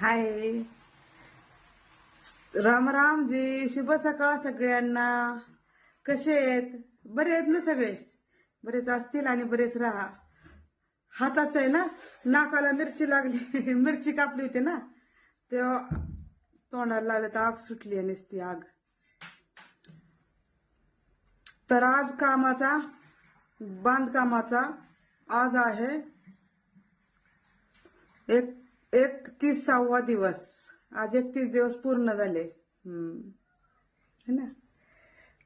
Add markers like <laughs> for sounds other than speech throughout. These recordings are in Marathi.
हाय. राम राम जी शुभ सकाळ सगळ्यांना. कसे आहेत? बरे आहेत ना सगळे? बरेच असतील आणि बरेच राहा. हाताच आहे ना? नाकाला मिरची लागली. <laughs> मिरची कापली होती ना? तेव्हा तोंडाला लागलं तर आग सुटली आहे नुसती आग. तर आज कामाचा बांधकामाचा आज आहे. एक एकतीसावा दिवस. आज एकतीस दिवस पूर्ण झाले. है ना?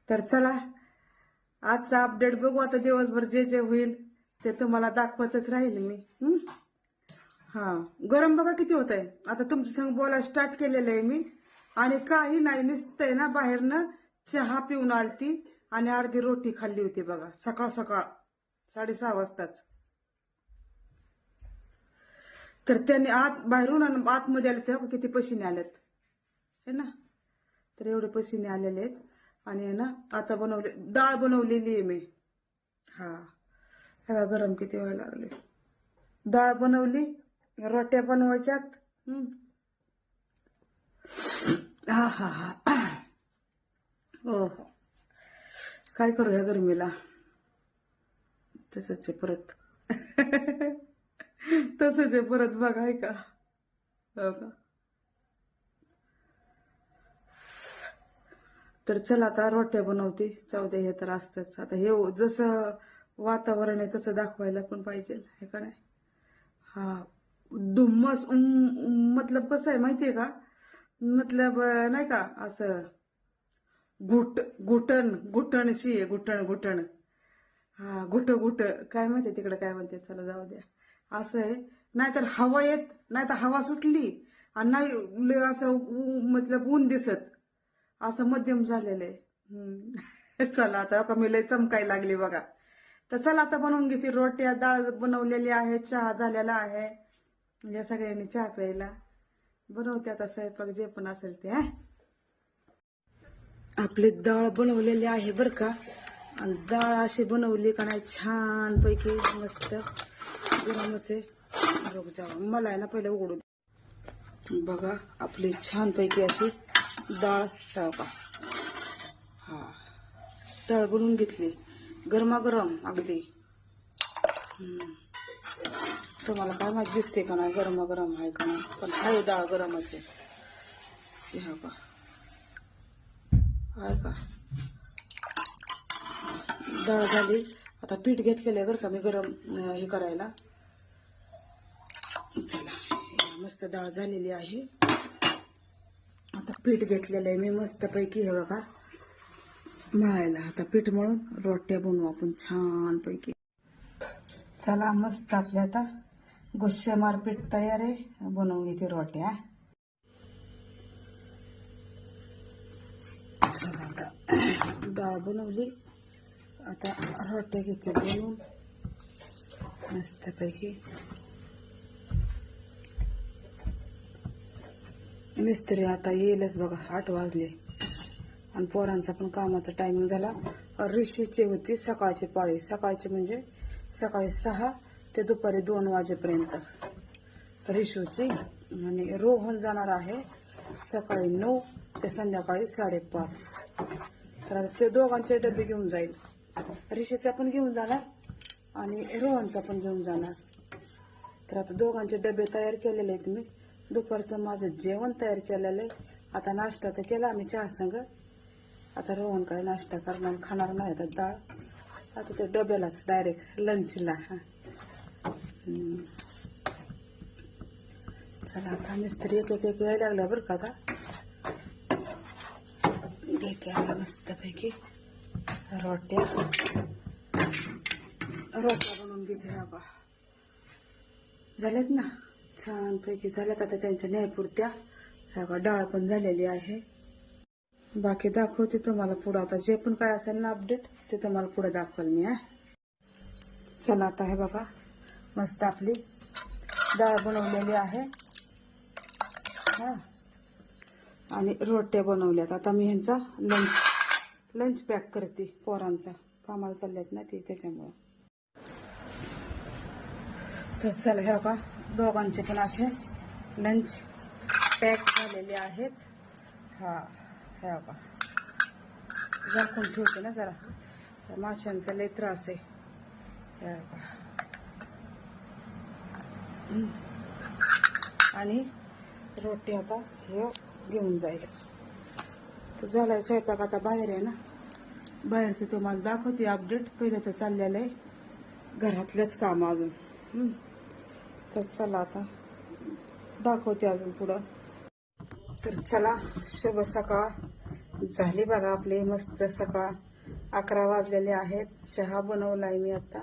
तर चला आजचा अपडेट बघू. आता दिवसभर जे जे होईल ते तुम्हाला दाखवतच राहील मी. हा. गरम बघा किती होत आहे आता तुमच्या संग बोलायला स्टार्ट केलेलं आहे मी. आणि काही नाही निसतंय ना बाहेरनं चहा पिऊन आलती आणि अर्धी रोटी खाल्ली होती बघा. सकाळ सकाळ साडेसहा वाजताच. तर त्यांनी आत बाहेरून आणि आतमध्ये आले तेव्हा किती पशिने आलेत. है ना? तर एवढे पशिने आलेले आहेत. आणि आहे ना आता बनवले डाळ बनवलेली आहे मी. हा. बघा गरम किती व्हायला लागले. डाळ बनवली रोट्या बनवायच्यात. हा हा हा. हो हो. काय करू ह्या गरमीला? तसंच आहे परत. <laughs> तसंच आहे परत बघा ऐका का? हो का तर चला आता रोट्या बनवते. चौद्या हे तर असतंच. आता हे जसं वातावरण आहे तसं दाखवायला पण पाहिजे हे का नाही? हा. दुम्मस मतलब कसं आहे माहितीये का? मतलब नाही का असं घुट घुटण घुटणशी आहे घुटण घुटण. हा घुट घुट. काय माहिती तिकडे काय म्हणते? चला जाऊ द्या. असं आहे. नाहीतर हवा येत नाहीतर हवा सुटली आणि नाही लय असं ऊ- मतलब ऊन दिसत. असं मध्यम झालेलं आहे. <laughs> चला आता कमी मी लय चमकाय लागली बघा. तर चला आता बनवून घेते रोट्या डाळ बनवलेली आहे चहा झालेला आहे. या सगळ्यांनी चहा प्यायला. बनवते आता स्वयंपाक जे पण असेल ते आपली डाळ बनवलेली आहे बर का. आणि डाळ अशी बनवली का नाही छान पैकी मस्त. गरम असे बघ जावा मला आहे ना पहिले उघडू बघा आपली छान पैकी अशी डाळ तळका का हा. डाळ बनवून घेतली. गरमागरम अगदी. तुम्हाला काय माहिती दिसते का नाही गरमागरम आहे का नाही पण आहे डाळ गरमाचे हे का आहे का? डाळ झाली. आता पीठ घेतलेलं आहे बरं का मी गरम हे करायला. चला मस्त डाळ झालेली आहे. आता पीठ घेतलेलं आहे मी मस्तपैकी हे बघा. मळायला. आता पीठ मळून रोट्या बनवू आपण छानपैकी. चला मस्त आपल्या आता गुस्से पीठ तयार आहे. बनवून घेते रोट्या. चला आता डाळ बनवली. आता रोट्या घेते बनवून मस्तपैकी. मिस्त्री आता येईलच बघा आठ वाजले. आणि पोरांचा पण कामाचा टायमिंग झाला. रिशीची होती सकाळची पाळी. सकाळची म्हणजे सकाळी सहा ते दुपारी दोन वाजेपर्यंत. रिशूची आणि रोहन जाणार आहे सकाळी नऊ ते संध्याकाळी साडेपाच. तर आता ते दोघांचे डबे घेऊन जाईल. रिशेचा पण घेऊन जाणार आणि रोहनचा पण घेऊन जाणार. तर आता दोघांचे डबे तयार केलेले आहेत मी. दुपारचं माझं जेवण तयार केलेलं आहे. आता नाश्ता तर केला आम्ही चहा संग. आता रोहन काय नाश्ता करणार खाणार नाही आता डाळ. आता ते डब्यालाच डायरेक्ट लंचला हा. चला आता मिस्त्री एक एक एक यायला लागल्या बरं का आता. घेते आता मस्तपैकी. रोट्या. रोट्या बनवून घेते बाबा. बा झाल्यात ना? छानपैकी झाल्यात आता त्यांच्या न्यायपुरत्या. ह्या बघा डाळ पण झालेली आहे. बाकी दाखवते तुम्हाला पुढं. आता जे पण काय असेल ना अपडेट ते तुम्हाला पुढे दाखवाल मी आहे चला आता हे बघा मस्त आपली डाळ बनवलेली आहे. हा. आणि रोट्या बनवल्यात. आता मी ह्यांचा लंच लंच पॅक करते पोरांचा. कामाला चालल्यात ना ते त्याच्यामुळं. तर चला हे का दोघांचे पण असे लंच पॅक झालेले आहेत. हा ह्या का झाकून ठेवते ना जरा. माशांचा लय त्रास आहे. ह्या का आणि रोटी आता हे घेऊन जाईल. तर झालाय स्वयंपाक आता बाहेर आहे ना. बाहेरचं तुम्हाला दाखवते अपडेट पहिलं तर चाललेलं आहे. घरातलेच काम अजून. तर चला आता. दाखवते अजून पुढं. तर चला शुभ सकाळ. झाली बघा आपली मस्त सकाळ. अकरा वाजलेले आहेत. चहा बनवलाय मी आता.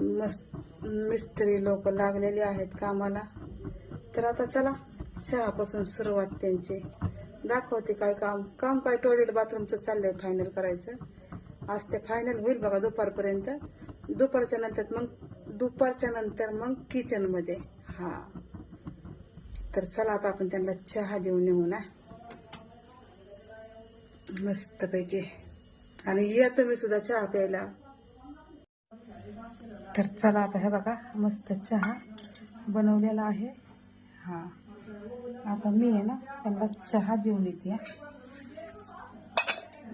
मस्त मिस्त्री लोक लागलेले आहेत कामाला. तर आता चला चहापासून सुरुवात त्यांची. दाखवते काय काम. काम काय टॉयलेट बाथरूमचं चाललंय फायनल करायचं. आज ते फायनल होईल बघा दुपारपर्यंत. दुपारच्या नंतर मग दुपारच्या नंतर मग किचनमध्ये. हा. तर चला आता आपण त्यांना चहा देऊन येऊ ना. मस्त पैकी आणि या तुम्ही सुद्धा चहा प्यायला. तर चला आता हे बघा मस्त चहा बनवलेला आहे. हा. आता मी आहे ना त्यांना चहा देऊन येते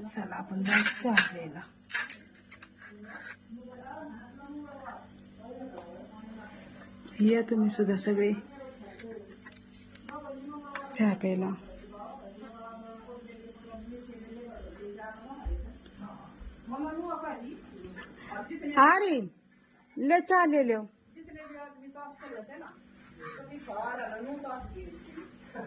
चला आपण जाऊ चहा द्यायला या तुम्ही सुद्धा सगळे. चहा प्यायला. अरे ले चहा ले लो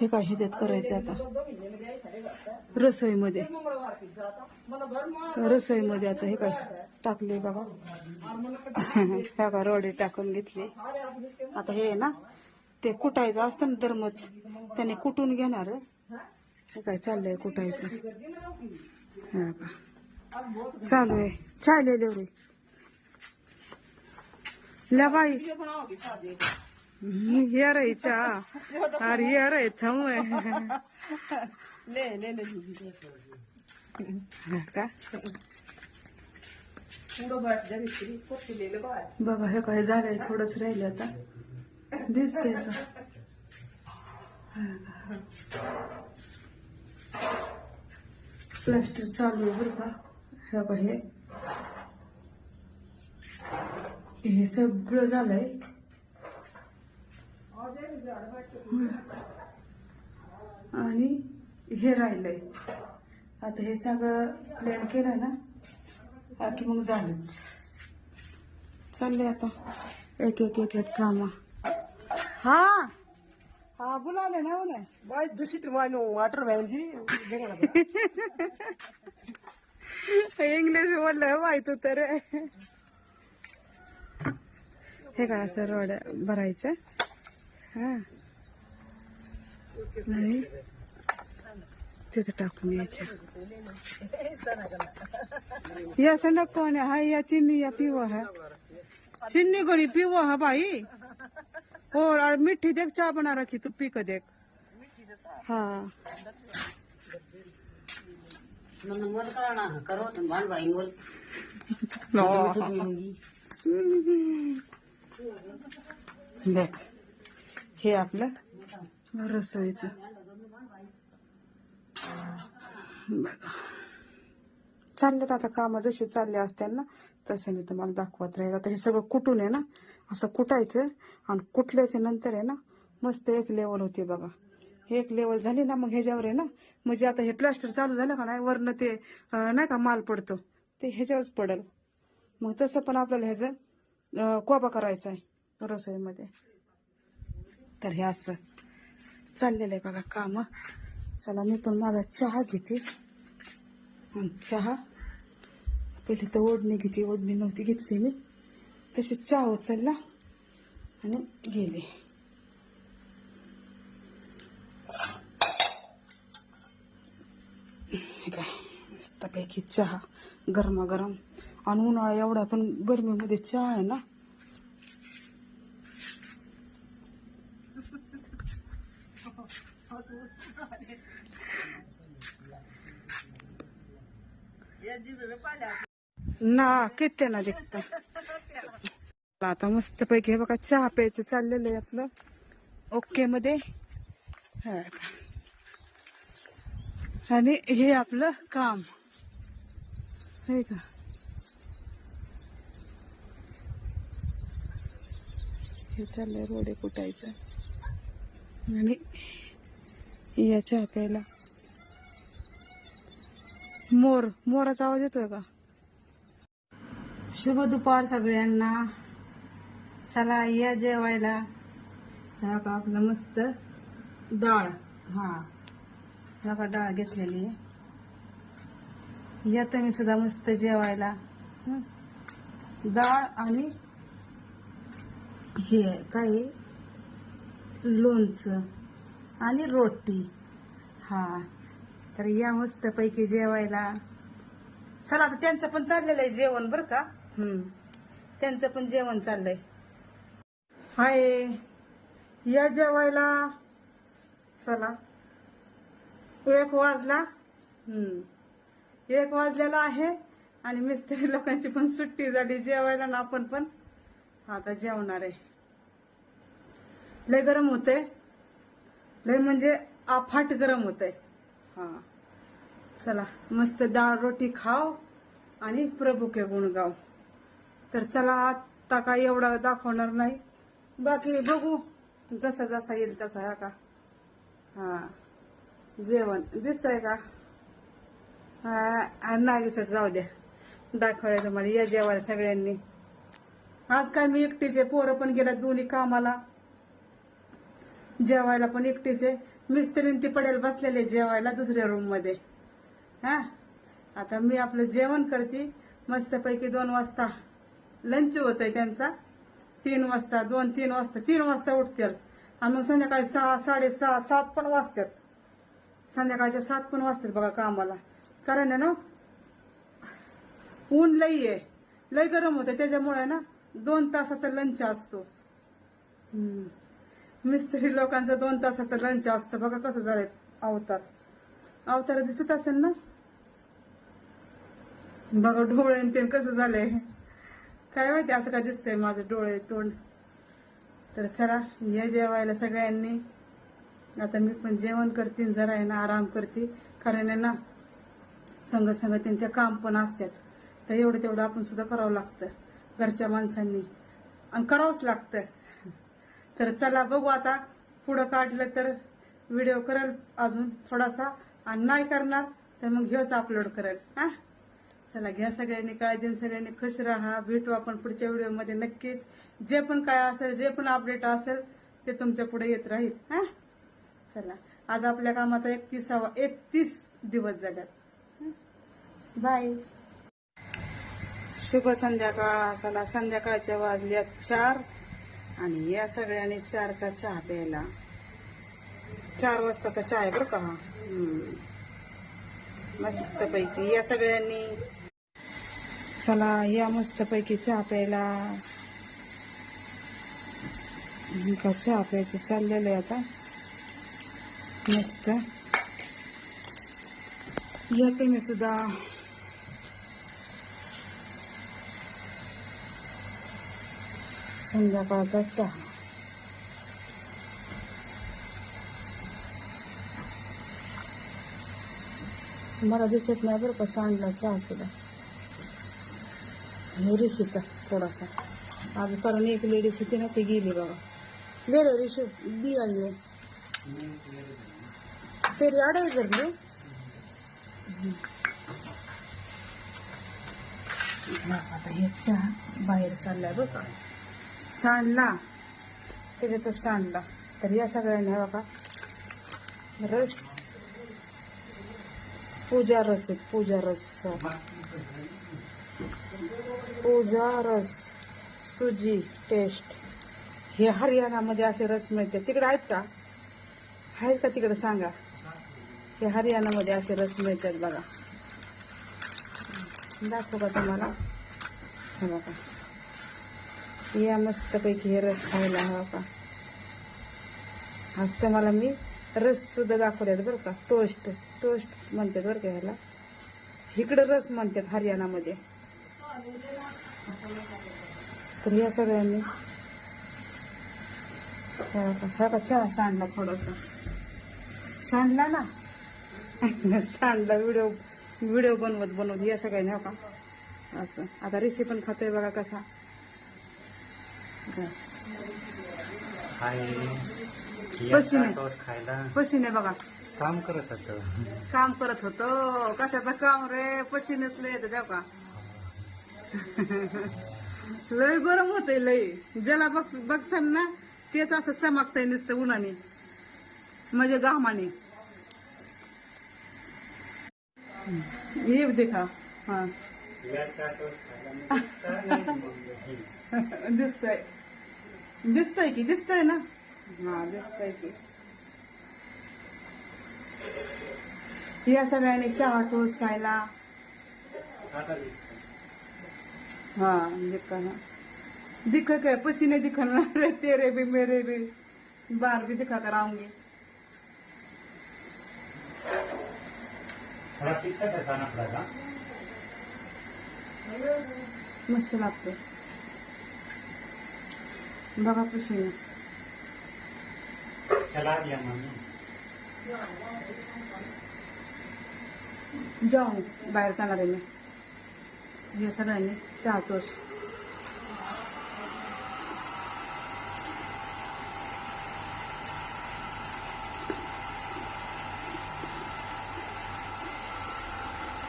हे काय ह्याच्यात करायचं आता? रसोईमध्ये. रसोईमध्ये आता हे काय? टाकले बघा हे का रोडे टाकून घेतले. आता हे ना ते कुटायचं असतं ना दरमच त्याने कुटून घेणार. हे? काय चाललंय कुटायचं? हा का? चालू आहे. चालेल रे ल्या बाई ये रे चहा अरे ये रे थांब का बघा हे काय झालंय थोडंच राहिलं आता दिसतंय का प्लास्टर चालू आहे बरं का हे हे हे सगळं झालंय. आणि हे राहिलंय. आता हे सगळं प्लॅन केलं ना? हा की मग झालंच. चाललंय आता. एक एक एक एक काम. हा! हा बोलाले ना ना? Mas deixa eu tomar no water man जी. <laughs> इंग्लिश बोललं माहीत होतं रे. हे काय असं रोड भरायचं? हा. आणि तिथं टाकून यायचं या संडा कोण है हाय या चिन्नी या पीवा है. चिन्नी कोणी पीवा है भाई और और मिट्टी देख चाय बना रखी तू पी के देख. हाँ. करा भाई मोल देख हे आपलं रसोईचं. बघा. चाललेत आता कामं जशी चालले असतील ना तसं मी तुम्हाला दाखवत राहील. आता हे सगळं कुटून आहे ना असं कुटायचं आणि कुटल्याच्या नंतर आहे ना मस्त एक लेवल होते बघा. एक लेवल झाली ना मग ह्याच्यावर आहे ना म्हणजे आता हे प्लास्टर चालू झालं का नाही वरनं ते नाही का माल पडतो. ते ह्याच्यावरच पडल. मग तसं पण आपल्याला ह्याचं अं, कोबा करायचा आहे रसोईमध्ये. तर हे असं चाललेलं आहे बघा काम. चला मी पण माझा चहा घेते. आणि चहा पहिले तर ओढणी घेते. ओढणी नव्हती घेतली मी. तशी चहा उचलला आणि गेले. काय? मस्तपैकी चहा गरमागरम. आणि उन्हाळा एवढा पण गरमीमध्ये चहा आहे ना? ना किती ना दिखता आता मस्त पैकी हे बघा चहा प्यायचं चाललेलं आहे आपलं. ओके मध्ये. आणि हे आपलं काम. हे का? हे चाललंय रोडे कुटायचं. आणि या चहा प्यायला. मोर मोराचा आवाज येतोय का? शुभ दुपार सगळ्यांना. चला या जेवायला. का आपलं मस्त डाळ. हा. का डाळ घेतलेली आहे. या तुम्ही सुद्धा मस्त जेवायला. डाळ आणि हे काय? लोणचं आणि रोटी. हा. तर या मस्त पैकी जेवायला. चला आता त्यांचं पण चाललेलं आहे जेवण बरं का? त्यांचं पण जेवण चाललंय. हाय. या जेवायला. चला. एक वाजला. हम्म. एक वाजलेला आहे आणि मिस्त्री लोकांची पण सुट्टी झाली. जेवायला ना आपण पण. आता जेवणार आहे. लय गरम होते लय म्हणजे अफाट गरम होतंय. हा. चला. मस्त डाळ रोटी खाव आणि प्रभू के गुण गाव तर चला आता काय एवढा दाखवणार नाही. बाकी बघू. जसा जसा येईल तसा हा का? हा. जेवण. दिसतंय का? हा नाही दिसत. जाऊ द्या. दाखवायला तुम्हाला या जेवायला सगळ्यांनी. आज काय मी एकटीचे पोरं पण गेल्या दोन्ही कामाला. जेवायला पण एकटीचे. मिस्त्रीन ती पडेल बसलेले जेवायला दुसऱ्या रूममध्ये. हा? आता मी आपलं जेवण करते. मस्तपैकी दोन वाजता. लंच होतंय त्यांचा. तीन वाजता दोन तीन वाजता तीन वाजता उठतील. आणि मग संध्याकाळी सहा साडेसहा सात पण वाजतात. संध्याकाळच्या सात पण वाजतात बघा कामाला. कारण आहे ना ऊन लई आहे. लय गरम होतं त्याच्यामुळे ना दोन तासाचा लंच असतो. मिस्त्री लोकांचा दोन तासाचा लंच असतो. बघा कसं झालंय अवतार. अवतार दिसत असेल ना? बघा डोळे आणि ते कसं झालंय. काय माहिती असं काय दिसतंय माझं डोळे तोंड. तर चला या जेवायला सगळ्यांनी. आता मी पण जेवण करते जरा आहे ना आराम करते. कारण आहे ना संग संग त्यांचे काम पण असतात. तर एवढं तेवढं आपण सुद्धा करावं लागतं घरच्या माणसांनी. आणि करावंच लागतं. तर चला बघू आता. पुढं काढलं तर व्हिडिओ करेल अजून थोडासा. आणि नाही करणार तर मग ह्योच अपलोड करेल. हा? चला घ्या सगळ्यांनी काळजी सगळ्यांनी खुश राहा. भेटू आपण पुढच्या व्हिडिओमध्ये नक्कीच. जे पण काय असेल जे पण अपडेट असेल ते तुमच्यापुढे येत राहील हा? चला आज आपल्या कामाचा एकतीसावा एकतीस दिवस झाल्यात. बाय शुभ संध्याकाळ. चला संध्याकाळच्या वाजल्यात चार आणि या सगळ्यांनी चारचा चहा प्यायला. चार वाजताचा चहा आहे बरं का? मस्त पैकी मस्तपैकी या सगळ्यांनी चला या मस्तपैकी चहा प्यायला. का चहा प्यायचं चाललेलं आहे आता. मस्त. या तुम्ही सुद्धा. संध्याकाळचा चहा. मला दिसत नाही बरं का सांडला चहा सुद्धा. आणि ऋषीचा थोडासा. आज कारण एक लेडीज होती ना ती गेली बाबा. ले रे ऋषू दी आई है तेरी आडे इधर आता हे चहा बाहेर चाललाय बरं सांडला. सांडला त्याच्यातच सांडला. तर या सगळ्यांना बाबा रस. पूजा रस आहेत पूजा रस. पूजा रस सुजी टेस्ट. हे हरियाणामध्ये असे रस मिळते. तिकडे आहेत का? आहेत का तिकडे? सांगा. हे हरियाणामध्ये असे रस मिळतात बघा. दाखव का तुम्हाला? हे बघा. या मस्तपैकी हे रस खायला हवा का? आज तुम्हाला मी रस सुद्धा दाखवल्यात बरं का. टोस्ट टोस्ट म्हणतात बरं का ह्याला. इकडं रस म्हणतात हरियाणामध्ये. तर या सगळ्यांनी ह्या चहा सांडला थोडासा. सांडला ना? <laughs> सांडला व्हिडिओ व्हिडिओ बनवत बनवत या सगळ्यांनी हो का? असं. आता ऋषी पण खातोय बघा कसा. पशीने. पशीने बघा. काम करत होत. काम करत होतो. कशाचं काम रे? पशीनेच लय येतं देव का? <laughs> लय गरम होतंय लय. ज्याला बघ बघसान ना तेच असं चमकतंय नुसतं उन्हाने. म्हणजे घामाने. ये देखा हा. <laughs> दिसतंय. दिसतंय की दिसतय ना? हा दिसतय की. या सगळ्यांनी चहा टोस खायला. हाँ दिखा ना दिखा क्या पसीने दिखना रे तेरे भी मेरे भी। बाहर भी दिखा कर आऊँगी। मस्त लागते बघा पसीने चला दिया मम्मी। जाऊन बाहेर जाणार आहे मी या सगळ्यांनी चहा टोस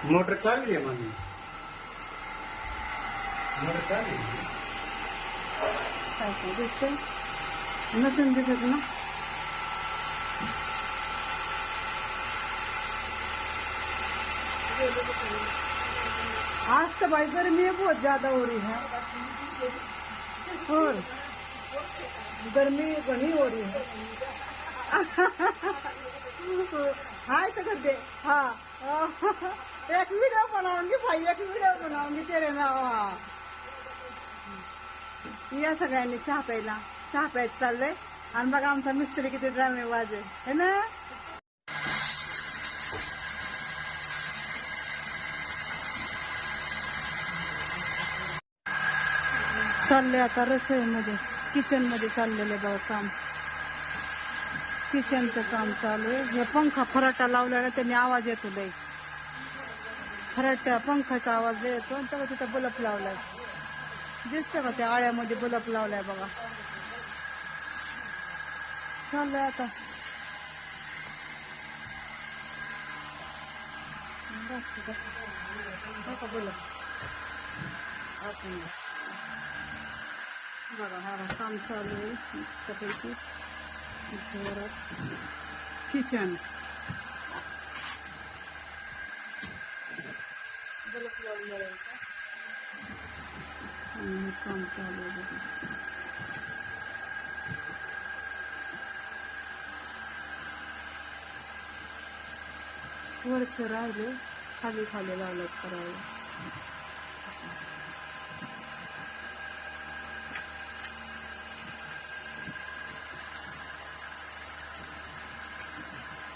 मोटर चालू आहे मम्मी मोटर चालू आहे काय काय दिसतंय नसून दिसत ना आज तो भाई गर्मी बहुत ज्यादा हो रही है। और गर्मी घनी हो रही है। हाय तो कर दे। हाँ। एक वीडियो बनाऊंगी भाई एक वीडियो बनाऊंगी तेरे नाव हाँ। या सगळ्यांनी चहा प्यायला चहा प्यायचं चाललंय. आणि बघा आमचा मिस्त्री किती ड्रामे वाजे है ना? चाललंय आता रसोईमध्ये किचनमध्ये चाललेलं बघा काम. किचनचं काम चालू आहे. हे पंखा फराटा लावल्याला त्यांनी आवाज येतो लय. फराटा पंखाचा आवाज येतो आणि तेव्हा तिथं बलप लावलाय. दिसतं का त्या आळ्यामध्ये बलप लावलाय बघा. चाललंय आता. बस, बघा हा काम चालू आहे मस्तपैकी जोरात किचन का? आणि काम चालू आहे. वरचं राहिले खाली खाली लावलं करायला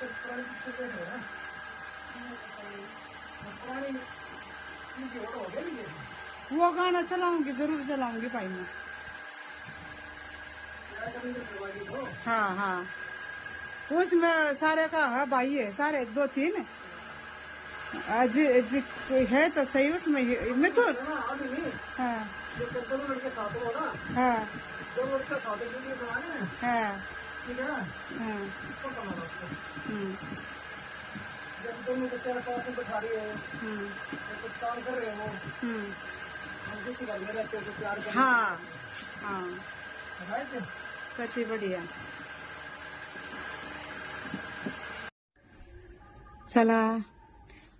तो पुरानी पिक्चर देख ना पुरानी इनकी और हो गई ये वो गाना चलाऊँगी ज़रूर चलाऊँगी भाई मैं। हाँ हाँ। उसमें सारे का है भाई है सारे दो तीन। आज कोई है तो सही उसमें ही- मिथुन अभी हाँ। लड़के साथ हो। जब दोनों में बैठा या कुछ काम कर रहे हो हम किसी घर में रहते हो तो प्यार कर हाँ हाँ राइट कति बढ़िया चला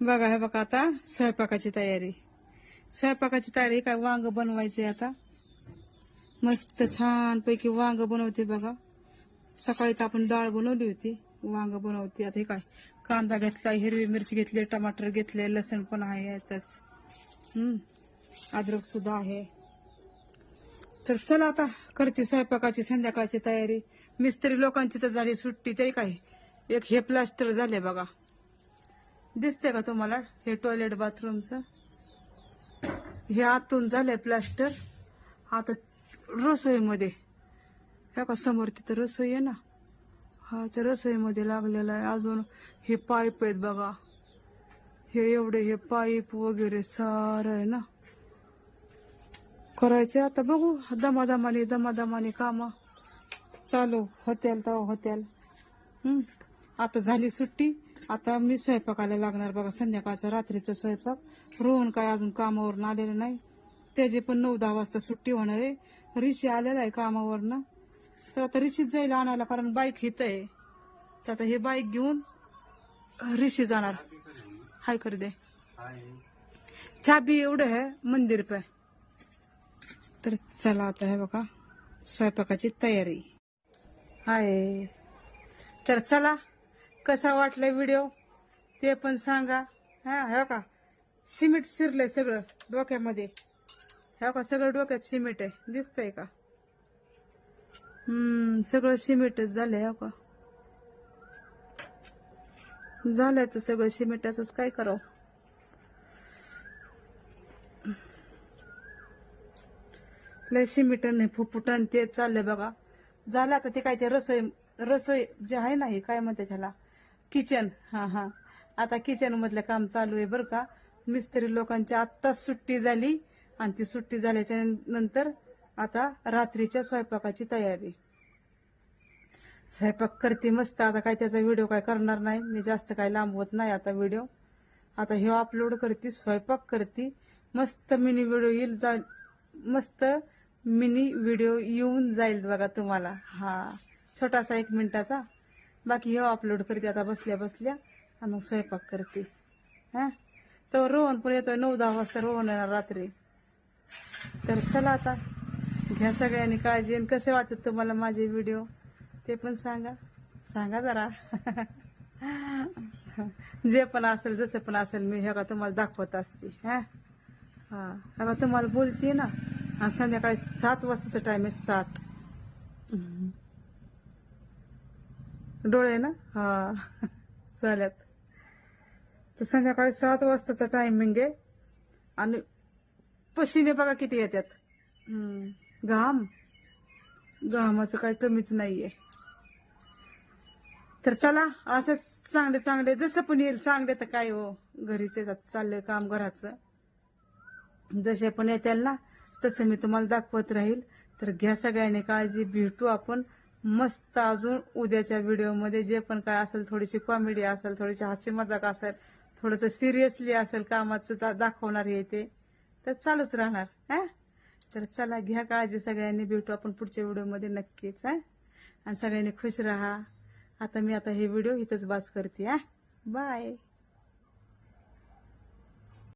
बघा हे बघा आता स्वयंपाकाची तयारी. स्वयंपाकाची तयारी काय वांग बनवायचे आता? मस्त छान पैकी वांग बनवते बघा. सकाळी तर आपण डाळ बनवली होती वांग बनवते. आता हे काय कांदा घेतला हिरवी मिरची घेतली टमाटर घेतले लसण पण आहे यातच. अद्रक सुद्धा आहे. तर चला आता करते स्वयंपाकाची संध्याकाळची तयारी. मिस्त्री लोकांची तर झाली सुट्टी तरी काय एक हे प्लास्टर झाले बघा. दिसते का तुम्हाला हे टॉयलेट बाथरूमचं हे आतून झालंय प्लास्टर. आता रसोईमध्ये हे का समोर तिथं रसोई आहे ना? हा त्या रसोईमध्ये लागलेला आहे. अजून हे पाईप आहेत बघा. हे एवढे हे पाईप वगैरे सारं आहे ना? करायचे आता बघू. दमादमाने दमादमाने काम चालू होत्याल तर होत्याल. हम्म. आता झाली सुट्टी. आता मी स्वयंपाकाला लागणार बघा. संध्याकाळचा रात्रीचा स्वयंपाक. रोहन काय अजून कामावरून आलेलं नाही. त्याची पण नऊ दहा वाजता सुट्टी होणार आहे. ऋषी आलेला आहे कामावरनं. तर आता ऋषीच जाईल आणायला कारण बाईक हित आहे. तर आता हे बाईक घेऊन ऋषी जाणार. हाय कर दे. चाबी एवढं आहे मंदिर पे. तर चला आता हे बघा स्वयंपाकाची तयारी. हाय. तर चला कसा वाटलाय व्हिडिओ? ते पण सांगा. हा हे का सिमेंट शिरलंय सगळं डोक्यामध्ये. हे का सगळं डोक्यात सिमेंट आहे. दिसतंय का? हम्म सगळं सिमेंटच झालंय हो का? झालंय तर सगळं सिमेंटाच काय करावं? लय सिमेंट नाही फुफुटन ते चाललंय बघा. झालं आता ते काय ते रसोई रसोई जे आहे ना हे काय म्हणते त्याला? किचन. हा हा. आता किचन मधलं काम चालू आहे बरं का. मिस्त्री लोकांची आत्ताच सुट्टी झाली आणि ती सुट्टी झाल्याच्यानंतर आता रात्रीच्या स्वयंपाकाची तयारी. स्वयंपाक करते मस्त. आता काय त्याचा व्हिडिओ काय करणार नाही. मी जास्त काय लांबवत नाही आता व्हिडिओ आता हे अपलोड करते स्वयंपाक करते. मस्त मिनी व्हिडिओ येईल जा मस्त मिनी व्हिडिओ येऊन जाईल बघा तुम्हाला. हा छोटासा एक मिनिटाचा. बाकी हे अपलोड करते आता बसल्या बसल्या. आणि मग स्वयंपाक करते. हा? तर रोहन पण येतोय. नऊ दहा वाजता रोहन येणार रात्री. तर चला आता. घ्या सगळ्यांनी काळजी आणि कसे वाटतात तुम्हाला माझे व्हिडिओ? ते पण सांगा. सांगा जरा. जे पण असेल जसं पण असेल मी हे का तुम्हाला दाखवत असते. हा? हा. तुम्हाला बोलते ना. आणि संध्याकाळी सात वाजताचा टाइम आहे सात. डोळे ना? हा. चालत तर संध्याकाळी सात वाजताचा टायमिंग आहे. आणि पशिने बघा किती येतात हम्म, घाम? घामाचं काही कमीच नाहीये. तर चला असंच चांगले चांगले जसं पण येईल चांगले तर काय हो. घरीच येतात चाललंय काम घराचं. जसे पण येतील ना तसं मी तुम्हाला दाखवत राहील. तर घ्या सगळ्यांनी काळजी भेटू आपण मस्त अजून उद्याच्या व्हिडिओमध्ये. जे पण काय असेल थोडीशी कॉमेडी असेल थोडीशी हास्य मजाक असेल थोडंसं सिरियसली असेल कामाचं दाखवणार हे ते तर चालूच राहणार हा? तर चला घ्या काळजी सगळ्यांनी भेटू आपण पुढच्या व्हिडिओमध्ये नक्कीच हा. आणि सगळ्यांनी खुश राहा. आता मी आता हे व्हिडिओ इथंच बास करते हा. बाय.